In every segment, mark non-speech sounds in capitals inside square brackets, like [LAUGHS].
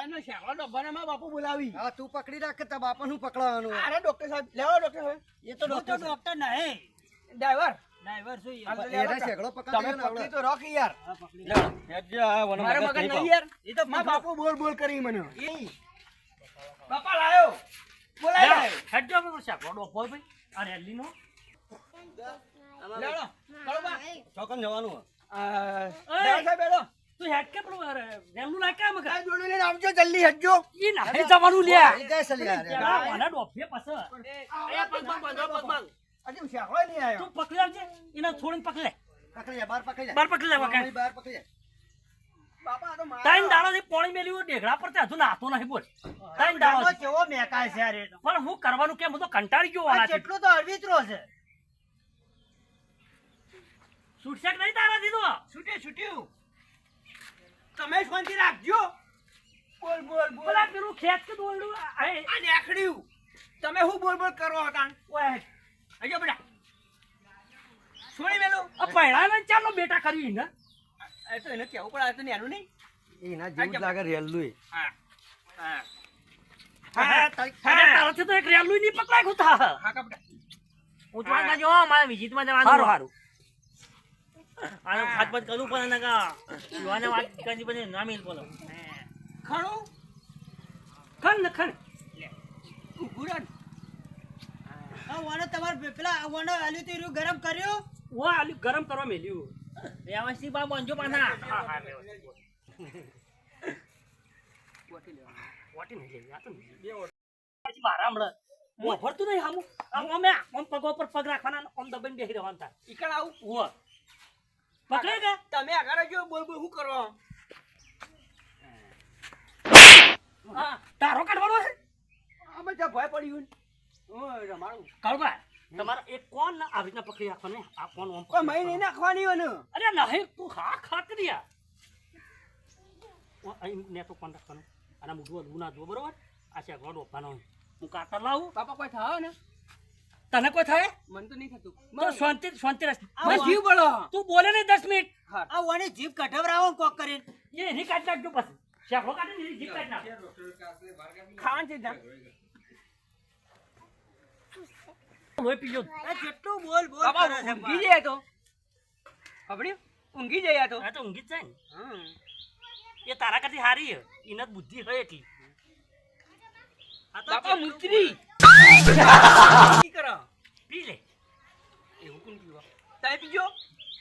ગાયનો શેકડો ડબ્બાને બાપુ બોલાવી. હા તું પકડી રાખ કે તારા બાપાનું પકડવાનું? અરે ડોક્ટર સાહેબ લેવો ડોક્ટર સાહેબ. એ તો ડોક્ટર ડોક્ટર નહીં. ડ્રાઈવર ડ્રાઈવર છું યાર. હાલ તો એને લેવો. શેકડો તમે પકડી ને પકડી તો રોકી યાર. પકડી લો. મગજ નહીં યાર. એ તો મારા બાપુ બોલ બોલ કરી મને. એ. બાપા લાયો. બોલાય લાયો. હેડજો આપણે તો શાક રોડો હોય ભાઈ અરે ચાલો બા ચોકન જવાનું આ, સાહેબ બેઠો તું હેડ કે પેલું અરે રેલું કામ કર જોડે લઈને આવજો જલ્દી હેડજો. ઈ નાહી જવાનું લે. આવી જાય રે. મને ડોફીએ પાછળ. અહીંયા પગ પગ બાંધો પગ પગ હજી શેકડો નહીં આવ્યો તું પકડી આવજે એને છોડીને પકડી લે. પકડી જા બહાર પકડી જા બાર પકડી લે વખત હા, પકડી જા બાપા તો મારા- ત્રણ દાડાથી પોણી મેલ્યું ડેગડા પર તે હજુ નાતો નહીં બોલ. તાઈન દાડો કેવો મેકાય છે પણ હું કરવાનું કેમ? હું તો કંટાળી ગયો એટલું. કેટલું તો અળવિતરો છે. છૂટશે નહીં તારા દીધું છૂટ્યું છૂટ્યું. તમે શાંતિ રાખજો. બોલ બોલ બોલ. પેલા પેલું ખેત કે દોરડું? આ એ- તમે શું બોલ બોલ કરો હતા ઓય, હજો બેટા. છોડી મેલું. આ પૈણાને ચાલો બેટા કરી ને. એ તો એને કેવું પડે આ તો નેનું નહીં. એના જેવું લાગે રેલું હા હા. અરે તારાથી તો એક રેલું નહીં પકડાય ખુતા હા કપડા ઉતવાના જો મારે વિઝિટમાં જવાનું સારું હારું. આનો ખાતપત કરવું પડે ને કા? યુવાને વાત કરવી પડે ના મિલ બોલો. ખણો. ખણ ને ખણ. ઊભું આ વાણો તમાર પેલા વાણો આલ્યું તો એરું ગરમ કર્યું? ઓ આલ્યું ગરમ કરવા મેલ્યું. વ્યવસ્થિત બા બંજો પાછા વાટી નહીં લેવી, આ તો બે લેવી. મારા હમણાં મોફરતું નહીં હામું. આમ અમે આમ પગો પર પગ રાખવાના આમ દબાઈને બેસી રહેવાનું થાય. ઈકણ આવું. ઉવ્વ. પકડે કે? તમે આગળ જો બોલ બોલ શું કરો? હા. તારો કાઢવાનો છે? આ બધા ભય પડ્યું ઓય રમાડું. કાળુભા તમારે એક કોણ ના આવી રીતના પકડી રાખવાનો? આ કોણ કોઈ મહી નહીં નાખવાની હોય ને. અરે નહીં તું હા ખા કર્યા અહીં ને તો કોણ રાખવાનું? અને હું હલવું ના જો બરોબર? આ છે ઓપાનો હું કાતર લાવું. બાપા કોઈ થાય ને? તને કોઈ થાય? મન તો નહીં થતું. તો શાંતિ શાંતિ રાખ. મને જીવ બોલો. તું બોલે નહીં દસ મિનિટ. હા. આ વાને જીભ કઢવરાવો કોક કરીને. એ એની કાઢ નાખજો પછી. શેફો કાઢી એની જીભ કાઢ નાખ. ખાવાનું છે જા. લોહી પીજો જેટલું બોલ બોલ કરે છે ઊંઘી જાય તો. ઊંઘી જાય તો. હા તો ઊંઘી જ જાય ને. હમ. એ તારા કરતી હારી એને બુદ્ધિ હોય એટલી. આ તો મુચરી કી કરો પી લે એવું કોણ પીવા તમે પીજો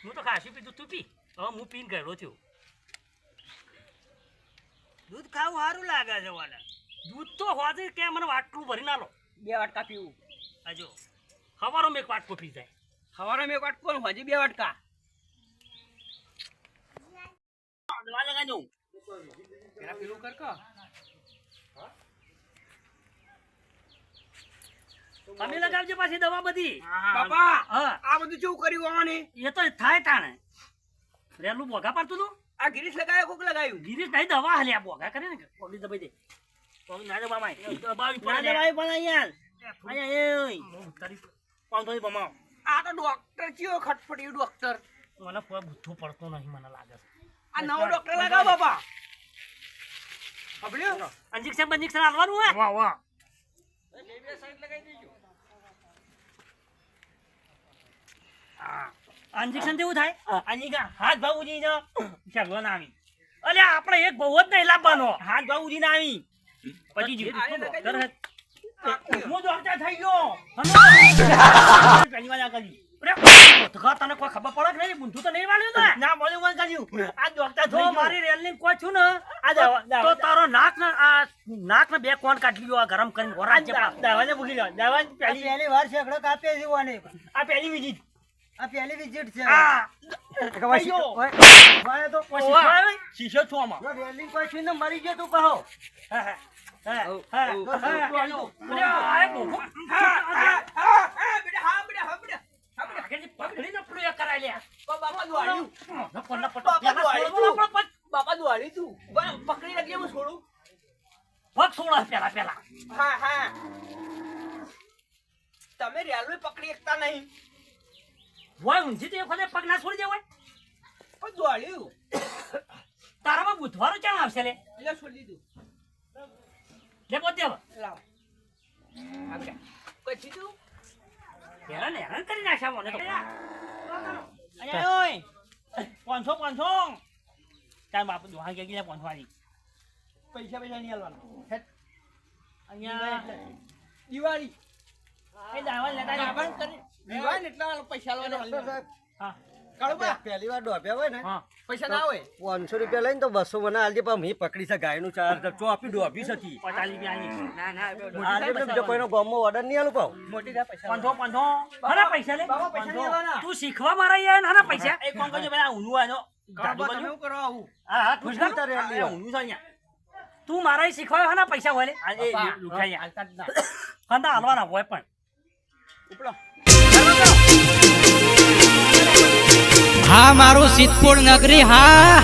હું તો ખાસી પીધું તું પી હવે હું પીને ગયેલો થયો દૂધ ખાવું સારું લાગે છે વાલે. દૂધ તો હોજે કે મને વાટલું ભરી ના લો બે વાટકા પીવું. આજો જો હવારો મેં એક વાટકો પી જાય. હવારો મેં એક વાટકો હજી બે વાટકા. લગાજો પેલા પેલું કર કો. તમે લગાવજો પાછી દવા બધી. બાપા આ બધું કેવું કર્યું આને? એ તો થાય તાણે. રેલું બોગા પાડતું તું? આ ગિરીશ લગાવ્યો કોક લગાવ્યું ગિરીશ નહીં દવા હાલ્યા બોગા કરે ને. પગલી દબાઈ દે. પગ ના દબાવાય દબાવી ના દબાવી પણ અહીંયા. અહીંયા એ તારી પાંચસો બમાવ. આ તો ડોક્ટર કયો ખટપટી ડોક્ટર મને કોઈ બુદ્ધો પડતો નહીં મને લાગે છે. આ નવો ડોક્ટર લગાવ બાપા. ખબર્યું અંજિક્શન બંજિક્શન હાલવાનું હે? વાહ વાહ. અંજિક્શન કેવું થાય? આની કા હાથ બાબુજી જો. ચાલો ના આવી. અલે આપણે એક બહુ જ નહીં લાવવાનો. હાથ બાબુજી ના આવી. પછી જે જીવ ડોક્ટર હે. હું થઈ ગયો. [LAUGHS] પહેલી કરી તને કોઈ ખબર પડે નહીં? બુંધું તો નહીં વાળ્યું ને? ના બોલ્યું બંધ કર્યું. આ ડોક્ટર જો મારી રેલ રેલની કોઈ છું ને? આ દવા તો તારો નાક ને આ નાક ને બે કોણ કાઢી ગયો આ ગરમ કરીને છે પાછું. દવાને ભૂલી લો દવા પહેલી પહેલી વાર છે કાપે છે ને આ પહેલી વિઝિટ આ પહેલી વિઝિટ છે. આ! તો પછી. શીશો છો જો રેલિંગ પછી ને મરી ગયો તું કહો. બાપા તું. પકડી હું છોડું. છોડો પેલા પેલા. હા હા. તમે રેલવે પકડી શકતા નહીં. હોય ઊંધી તો એ વખતે પગ ના છોડી દેવાય પણ દોડ્યું. તારામાં બુધવારો ચાલ આવશે લે. એટલે છોડી દીધું. લે પોતે લાવ. પછી તું? હેરાન હેરાન કરી નાખ્યા મને તો. અહીંયા ઓય પાંચસો પાંચસો. તાર બાપ દોહા કે ગયા વાળી પૈસા પૈસા નહીં આલવાના. અહીંયા દિવાળી. પહેલી વાર ડોબ્યા હોય ને પૈસા ના હોય. પાંચસો રૂપિયા લઈને તો બસો મને પણ મેં પકડી છે ડોબી હતી કોઈનો ઓર્ડર નહીં આલું પાઉં. મોટી પૈસા લે? શીખવા મારા યાર પૈસા. એક કરજો પેલા ઊનું હા હા તું મારા શીખવાયો હાના પૈસા હોય ને. હાલવાના હોય પણ. હા મારું સિદ્ધપુર નગરી હા.